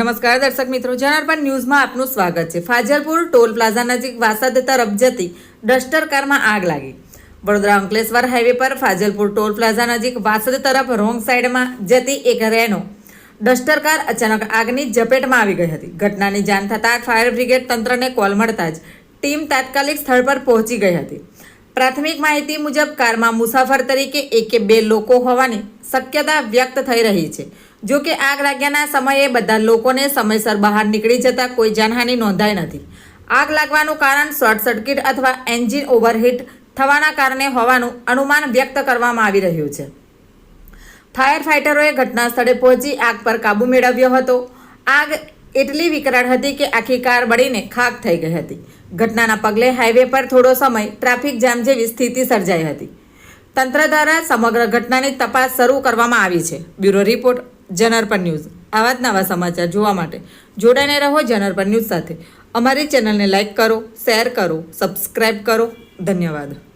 નમસ્કાર દર્શક મિત્રો જનાર્પણ ન્યૂઝમાં આપનું સ્વાગત છે. ફાજલપુર ટોલ પ્લાઝા નજીક વાસદ તરફ જતી ડસ્ટર કારમાં આગ લાગી. વડોદરા અંકલેશ્વર હાઈવે પર ફાજલપુર ટોલ પ્લાઝા નજીક વાસદ તરફ રોંગ સાઈડમાં જતી એક રેનો ડસ્ટર કાર અચાનક આગની ઝપેટમાં આવી ગઈ હતી. ઘટનાની જાણ થતાં ફાયર બ્રિગેડ તંત્રને કોલ મળતા જ ટીમ તાત્કાલિક સ્થળ પર પહોંચી ગઈ હતી. પ્રાથમિક માહિતી મુજબ કારમાં મુસાફર તરીકે એક બે લોકો હોવાની શક્યતા વ્યક્ત થઈ રહી છે. જો કે આગ લાગ્યાના સમયે બધા લોકોને સમયસર બહાર નીકળી જતા કોઈ જાનહાનિ નોંધાઈ નથી. આગ લાગવાનું કારણ શોર્ટ સર્કિટ અથવા એન્જિન ઓવરહીટ થવાના કારણે હોવાનું અનુમાન વ્યક્ત કરવામાં આવી રહ્યું છે. ફાયર ફાઇટરોએ ઘટના સ્થળે પહોંચી આગ પર કાબૂ મેળવ્યો હતો. આગ એટલી વિકરાળ હતી કે આખી કાર બળીને ખાક થઈ ગઈ હતી. ઘટનાના પગલે હાઈવે પર થોડો સમય ટ્રાફિક જામ જેવી સ્થિતિ સર્જાઈ હતી. તંત્ર દ્વારા સમગ્ર ઘટનાની તપાસ શરૂ કરવામાં આવી છે. બ્યુરો રિપોર્ટ જનરપન ન્યૂઝ. આવા જ નવા સમાચાર જોવા માટે જોડાઈને રહો જનરપન ન્યૂઝ સાથે. અમારી ચેનલને લાઇક કરો, શેર કરો સબસ્ક્રાઈબ કરો. ધન્યવાદ.